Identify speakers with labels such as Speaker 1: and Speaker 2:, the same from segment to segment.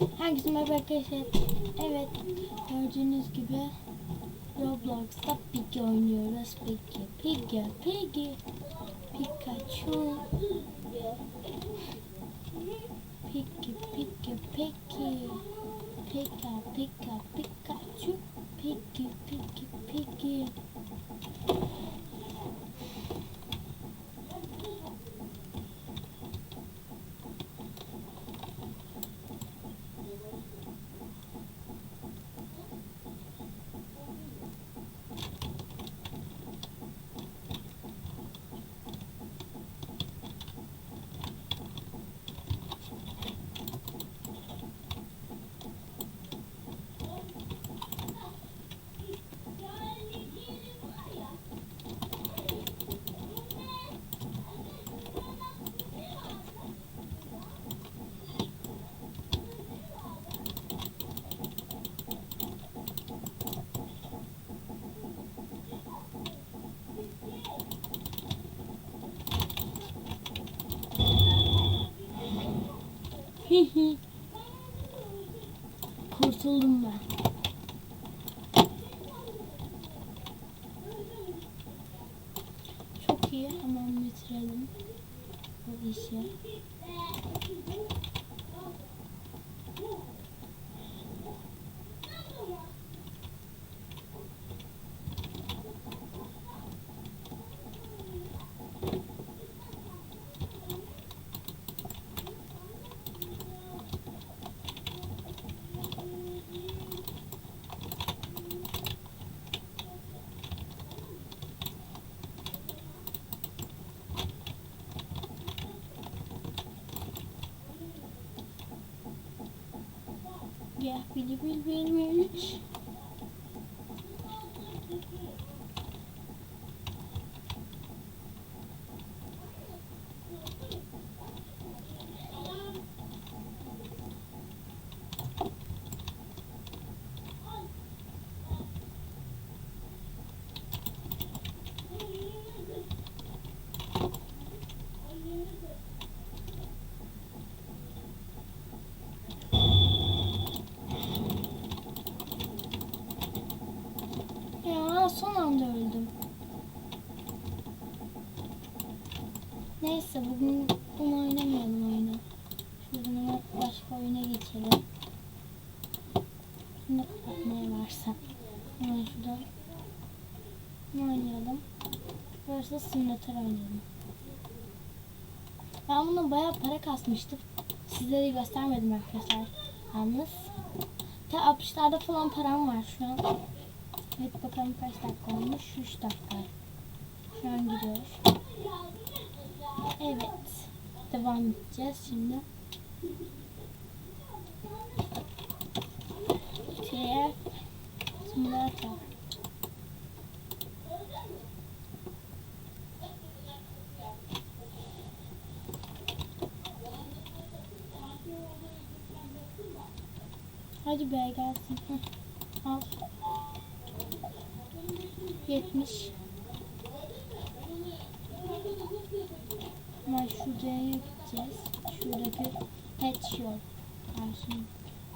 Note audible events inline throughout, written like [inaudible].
Speaker 1: Herkese merhaba arkadaşlar. Evet gördüğünüz gibi Roblox'ta Piggy oynuyoruz. Piggy, Piggy, Piggy, Pikachu. Piggy, Piggy, Piggy. Pika, Pika, Pikachu. Piggy, Piggy, Piggy. İyi. Hemen bitirelim bu işi. Ya bili bil bil bil. Ya son anda öldüm. Neyse bugün bunu oynamayalım oyunu. Hemen başka oyuna geçelim. Şunu kapatmaya varsa. Hemen şuradan ne oynayalım? Burası simülatör oynayalım. Ben buna bayağı para kasmıştım. Size de göstermedim arkadaşlar. Yalnız. Ta 60'larda falan param var şu an. Evet bakalım kaç dakika olmuş? 3 dakika. Şu an gidiyoruz. Evet. Devam edeceğiz şimdi. TF Simulator. Hadi be gelsin. Al. 70 Hemen şuraya gideceğiz. Şuradaki pet shop. Karşım.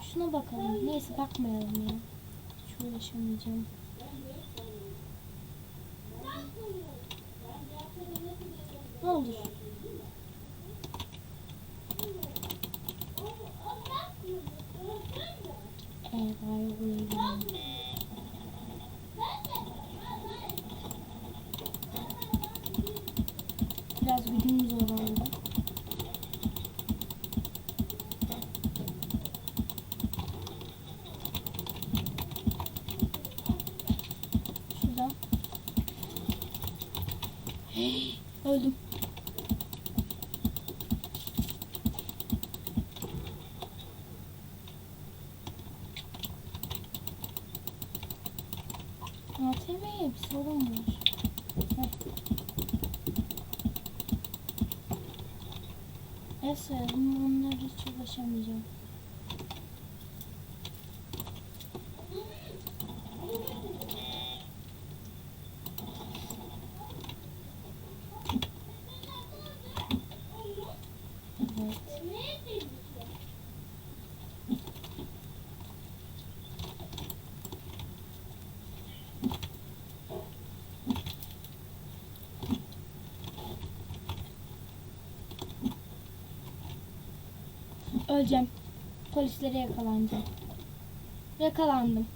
Speaker 1: Şuna bakalım. Neyse bakmayalım ya. Hiç uğraşamayacağım. Ne olur. Evet, buraya gidelim. Biraz gücüm zor oldu. Şuradan. Öldüm. ATM'ye bir sorun var. Heh. Evet söyledim onlara hiç ulaşamayacağım. Evet. Öleceğim. Polislere yakalanacağım. Yakalandım.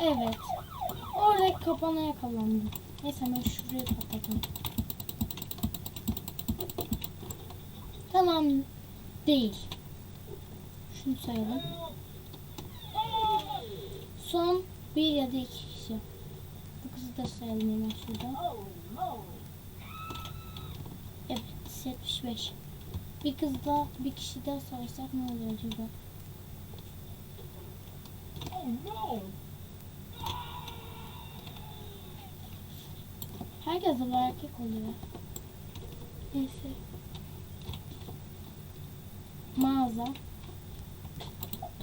Speaker 1: Evet. Oradaki kapana yakalandım. Neyse ben şuraya patladım. Tamam. Değil. Şunu sayalım. Son bir ya da iki kişi. Bu kızı da sayalım hemen şurada. Evet 75. Bir kız da bir kişi daha saysak ne olur acaba? Herkes de erkek oluyor. Neyse. Mağaza.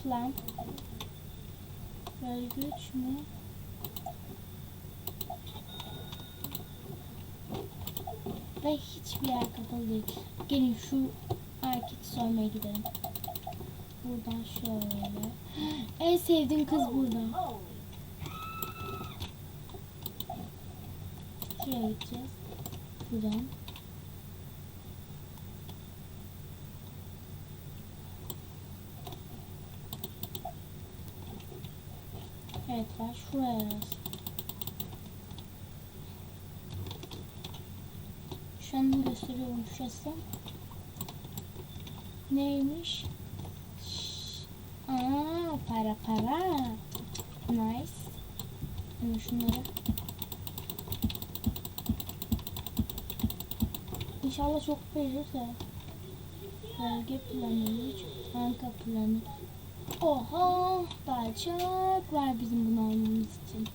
Speaker 1: Plan. Bölgüç mü? Ve hiçbir yer kapalı değil. Gelin şu erkek soymaya gidelim. Buradan şöyle. [gasps] En sevdiğim kız burada. Şuraya gideceğiz. Buradan. Evet var. Şuraya. Şu an gösteriyorum şurası. Neymiş? Aa, para para. Nice. Şimdi şunları. İnşallah çok verir de. Bölge planı, banka planı. Oha, daha çok var bizim bunu almamız için.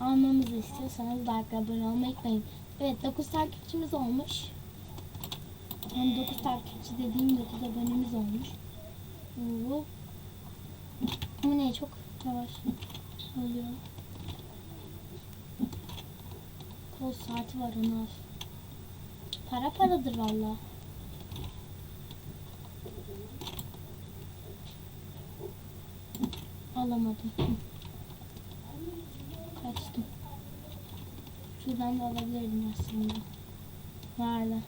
Speaker 1: Almamızı istiyorsanız like abone olmayı unutmayın. Evet 9 takipçimiz olmuş. Yani 9 takipçi dediğim 9 abonemiz olmuş. Bu Bu ne çok yavaş oluyor. Kol saati var onu al. Para paradır valla. Alamadım. Kaçtım. Şuradan da alabilirdim aslında. Varla.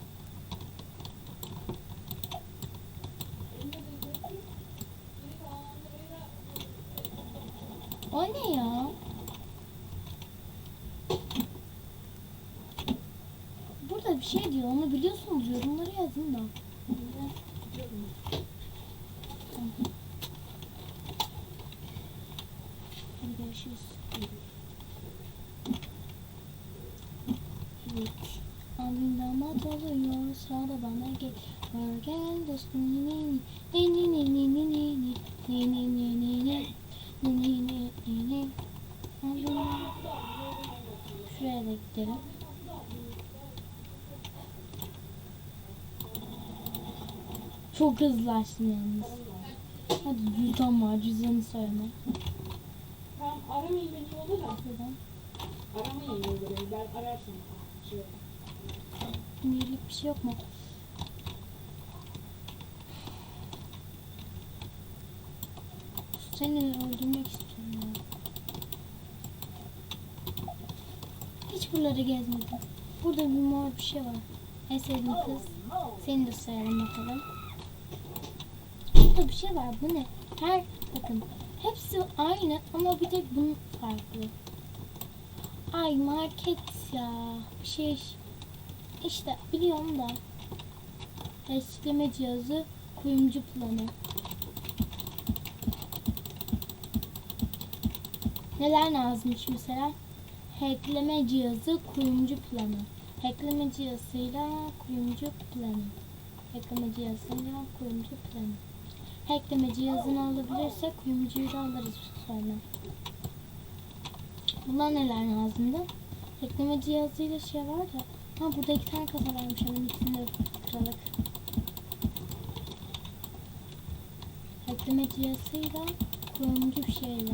Speaker 1: O ne ya? Burada bir şey diyor. Onu biliyorsunuz. Yorumları yazın da. Görüşürüz. Evet. Damat oluyor. Sırada bana gel. Gel dostum. Ni Çok hızlaştım yalnız. Hadi cüzdan var. Cüzdanı söyleme.
Speaker 2: Tamam aramayın beni olur da.
Speaker 1: Buradan.
Speaker 2: Aramayın beni. Ben ararsın. Şey.
Speaker 1: Niyelik bir şey yok mu? Seni öldürmek istiyorum ya. Hiç buraları gezmedim. Burada bir mor bir şey var. En sevdiğim kız. Seni de sayalım bakalım. Burada bir şey var. Bu ne? Her bakın. Hepsi aynı ama bir tek bunun farklı. Ay market ya. Bir şey işte biliyorum da. Eskikleme cihazı kuyumcu planı. Neler lazımmış mesela? Hackleme cihazı kuyumcu planı. Hackleme cihazıyla kuyumcu planı. Hackleme cihazıyla kuyumcu planı. Hackleme cihazını alabilirsek kuyumcuyu da alırız sonra. Bunlar neler lazımdı? Hackleme cihazıyla şey var da. Ha burada iki tane kasa varmış hemen ikisini de kıralım. Hackleme cihazıyla kuyumcu şeyle.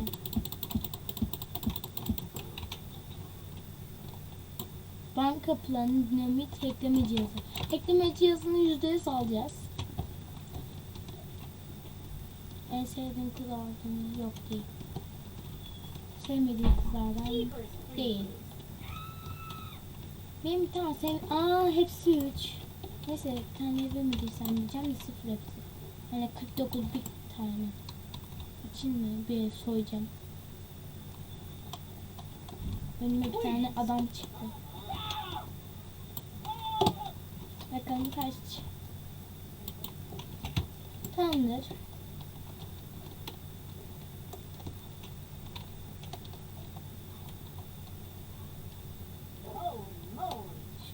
Speaker 1: Banka planı, dinamit, hackleme cihazı. Hackleme cihazını %100 alacağız. En sevdiğim kız olduğunu yok değil. Sevmediğim kızlardan değil. Benim bir tane sev... Aa hepsi üç. Neyse bir tane girsem diyeceğim de sıfır hepsi. Hani 49 bir tane. İçin mi? Bir soyacağım. Önüme bir tane adam çıktı. Bakalım kaç. Tamamdır.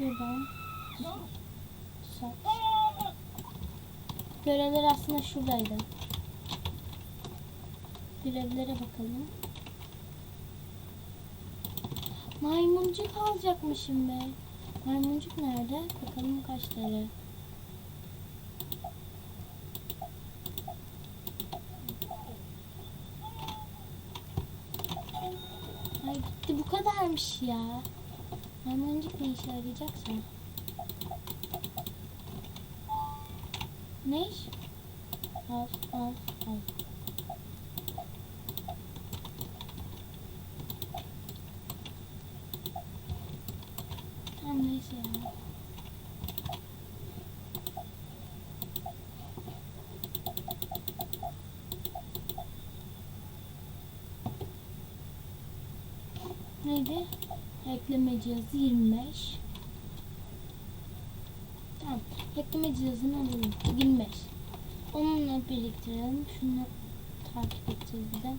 Speaker 1: Şuradan. Görevler aslında şuradaydı. Görevlere bakalım. Maymuncuk alacakmışım be. Maymuncuk nerede? Bakalım kaç lira. Ay gitti bu kadarmış ya. Ne işe yarayacaksa. Ne iş? Al al al. Ekleme cihazı 25. Tamam. Ekleme cihazını alalım. 25. Onunla biriktirelim. Şunu takip edeceğiz bir de.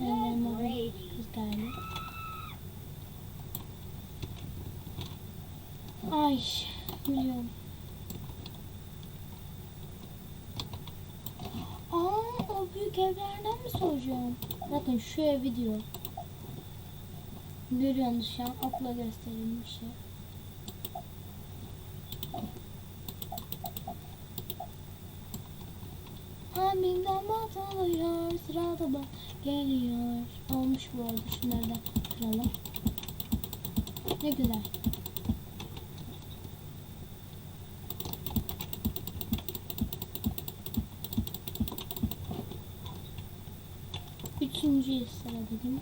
Speaker 1: Bir kız geldi. Ay biliyorum. Aa o büyük evlerden mi soracağım? Bakın şu evi diyor. Görüyorsunuz şu an okla gösterilmiş şey. Abim damat alıyor sırada bak geliyor. Olmuş bu arada şunları da kıralım. Ne güzel. Üçüncü sırada değil mi?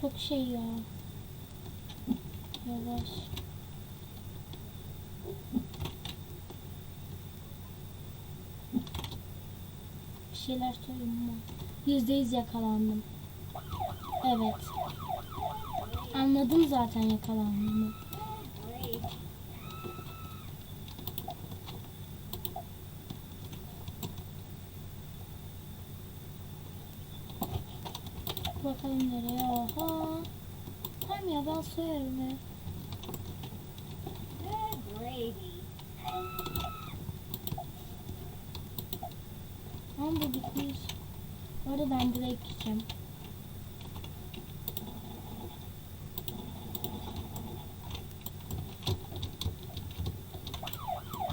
Speaker 1: Çok şey ya. Yavaş. Bir şeyler söyleyeyim mi? Yüzde yüz yakalandım. Evet. Anladım zaten yakalandığımı. Bakalım nereye? Oha. Tamam ya ben soyarım ya. Ama bu bitmiş. Orada ben direkt gideceğim.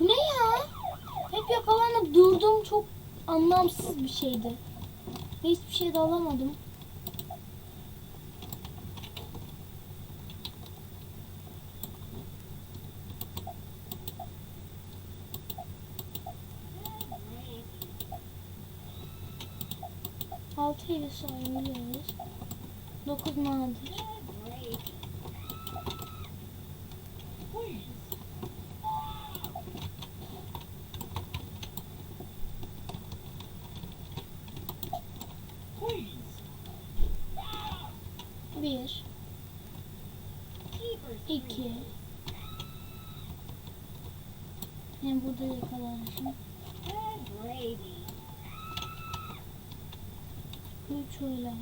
Speaker 1: Ne ya? Hep yakalanıp durdum çok anlamsız bir şeydi. Hiçbir şey de alamadım. Altı evi sayabiliyoruz. Dokuz nadir. Bir. iki. Yani burada yakalarım. Üç öyle.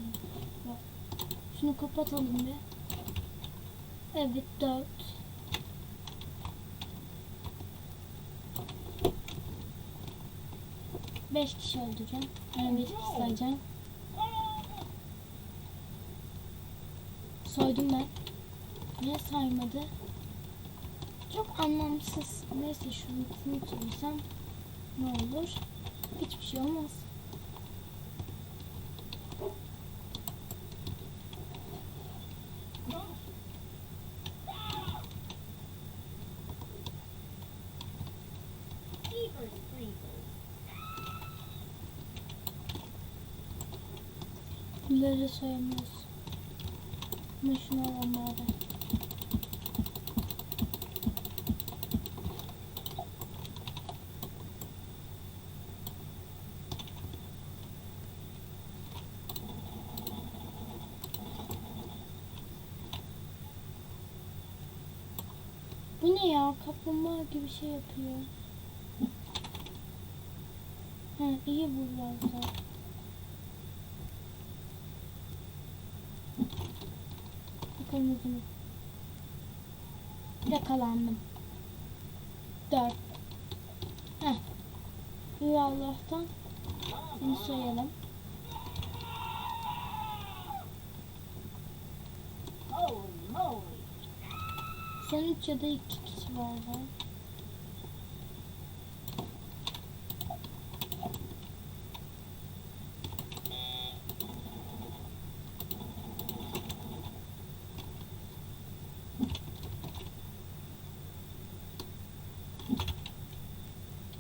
Speaker 1: Bak. Şunu kapatalım bir. Evet dört. Beş kişi öldüreceğim. Yani beş kişi sayacağım. Soydum ben. Niye saymadı? Çok anlamsız. Neyse şunu tutursam ne olur? Hiçbir şey olmaz. Ama şunu alalım bari. Bu ne ya? Kaplumbağa gibi şey yapıyor. Ha iyi bu biraz bunu. Yakalandım. Dört. Heh. İyi Allah'tan. Bunu sayalım. Son üç ya da iki kişi var da.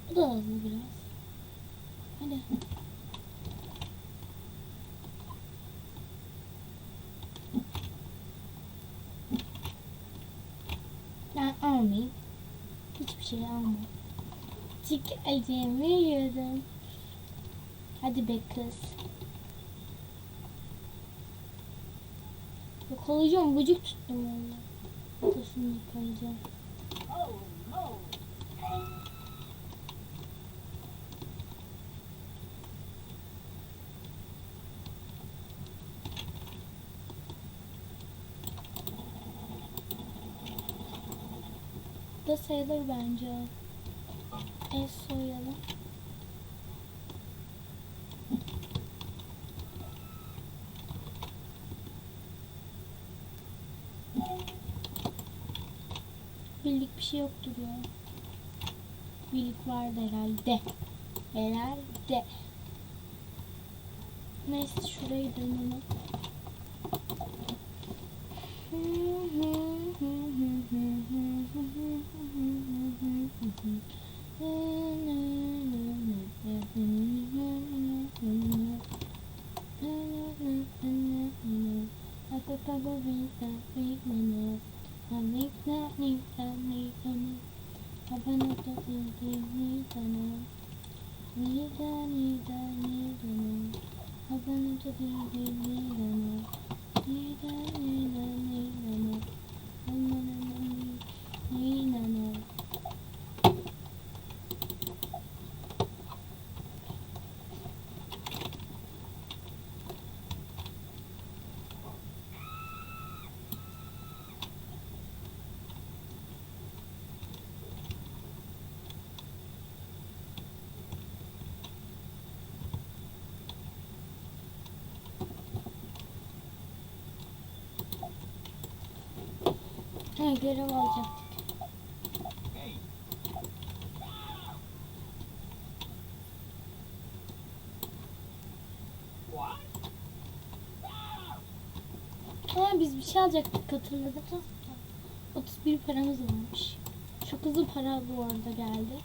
Speaker 1: Bu da hızlı biraz. Hadi. Ben almayayım. Hiçbir şey alma. Çünkü acemi yiyorum. Hadi be kız. Yakalayacağım. Bıcık tuttum valla. Kafasını yakalayacağım. Da sayılır bence. El soyalım. Birlik bir şey yoktur ya. Birlik vardı herhalde. Herhalde. Neyse şurayı dönelim. Mm-hmm. Ha görev alacaktık. Ha biz bir şey alacaktık hatırladık. 31 paramız varmış. Çok hızlı para bu arada geldi.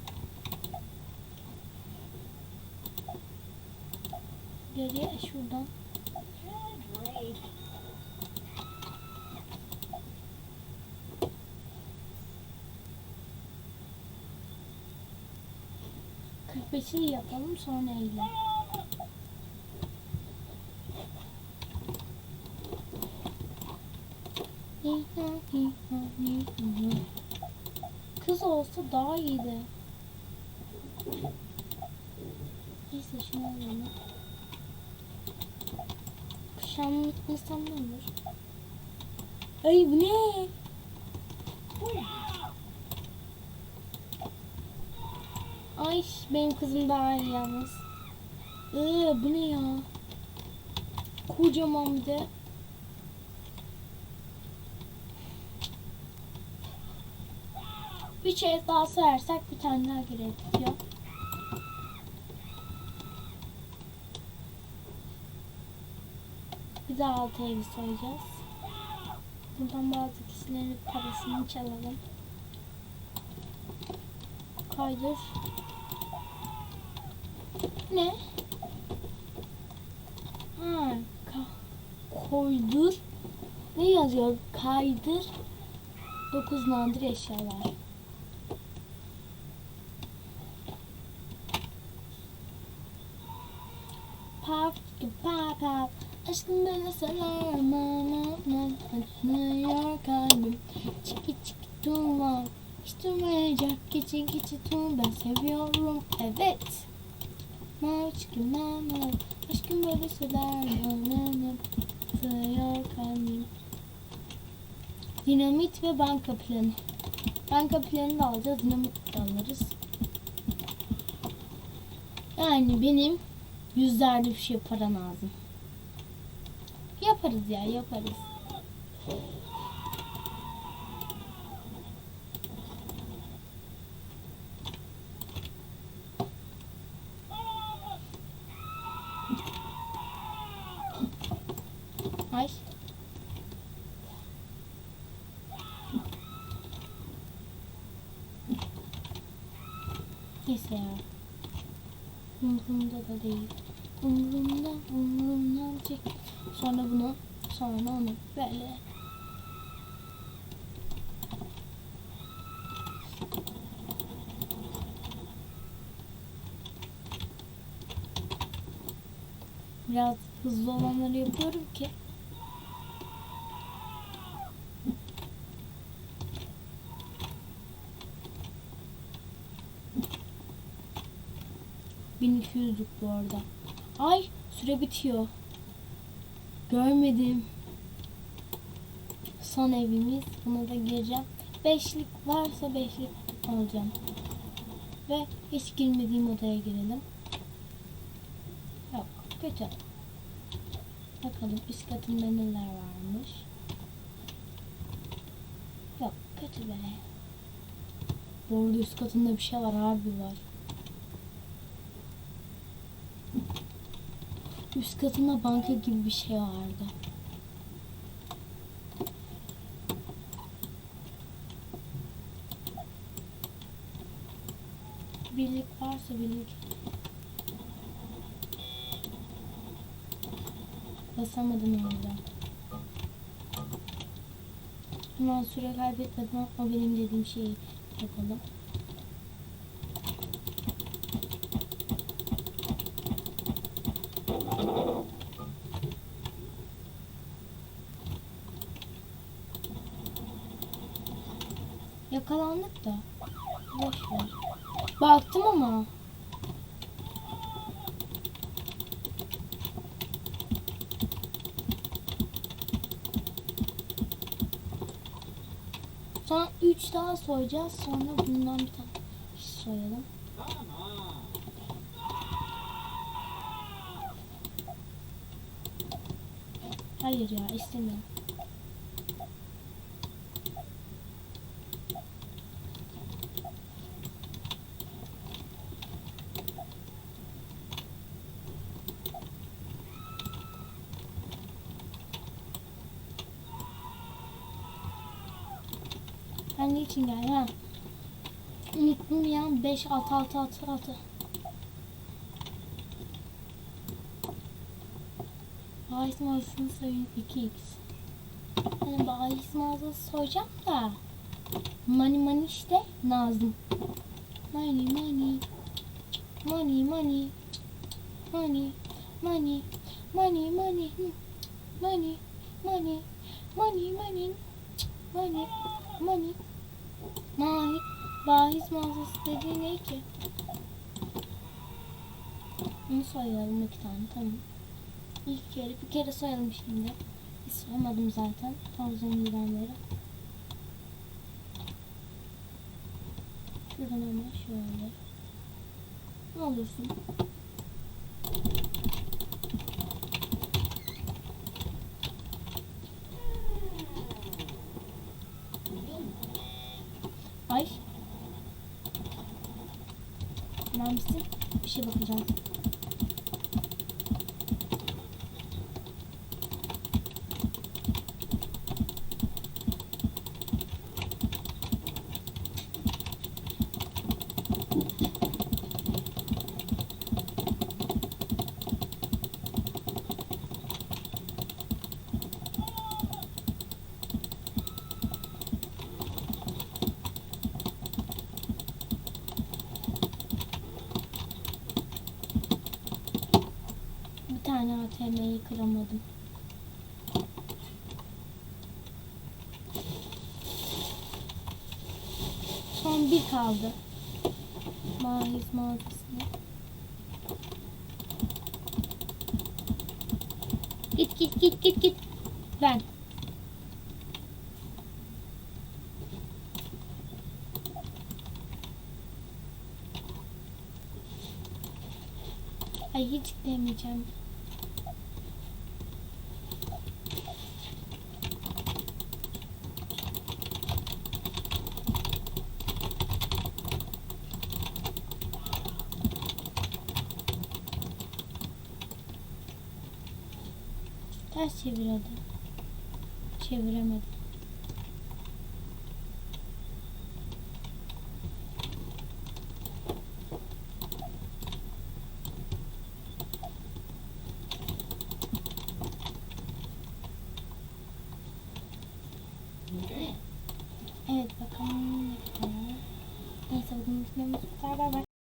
Speaker 1: Geriye şuradan. 45'i yapalım sonra 50. Kız olsa daha iyiydi. Neyse şunu alalım. Kuşağımın bitmesi olur. Ay bu ne? Bu ne? Benim kızım daha iyi yalnız. Ee, bu ne ya? Kocaman bir de. Bir şey daha sayarsak bir tane daha görev bitiyor. Bir daha altı evi soyacağız. Buradan bazı kişilerin parasını çalalım. Kaydır. Ne? Ha, koydur. Ne yazıyor? Kaydır. 9 nadir eşyalar. Pop, pop, pop. Aşkım beni sever Anlıyor kalbim Çiki çiki tuğla Hiç durmayacak Geçi geçi tuğla Ben seviyorum Evet Mavi çiki mama Aşkım böyle söyler Anlıyor kalbim Dinamit ve banka planı. Banka planını da alacağız Dinamit de alırız. Yani benim Yüzlerde bir şey para lazım. Yaparız ya yaparız. Ay. Neyse ya. Umurumda da değil. Umurumda, umurumdan çek. Sonra bunu, sonra onu böyle. Biraz hızlı olanları yapıyorum ki. Bin iki bu arada. Ay süre bitiyor. Görmedim. Son evimiz. Buna da gireceğim. Beşlik varsa beşlik alacağım. Ve hiç girmediğim odaya girelim. Kötü. Bakalım üst katında neler varmış. Yok kötü be. Bu üst katında bir şey var harbi var. Üst katında banka gibi bir şey vardı. Birlik varsa birlik. Basamadım orada. Hemen süre kaybetmeden o benim dediğim şeyi yapalım. Sonra 3 daha soyacağız. Sonra bundan bir tane soyalım. Hayır ya istemiyorum. Ben ne için geldim ha? Unuttum ya 5 6 6 6 6. Bahis mağazasını sayın 2x. Hani bahis mağazası soyacağım da. Money money işte Nazım. Money money. Money money. Money. Money. Money money. Money. Money. Money money. Money. Money. Money. Bahis mağazası dediği ne ki? Bunu soyalım iki tane tamam. İlk kere bir kere soyalım şimdi. Hiç soymadım zaten. Havuzun girenleri. Şuradan hemen şöyle. Ne olursun. Ay. Tamam mısın? Bir şey bakacağım. TM'yi kıramadım. Son bir kaldı. Mahiz mağazasına. Git git git git git. Ben. Ay hiç demeyeceğim.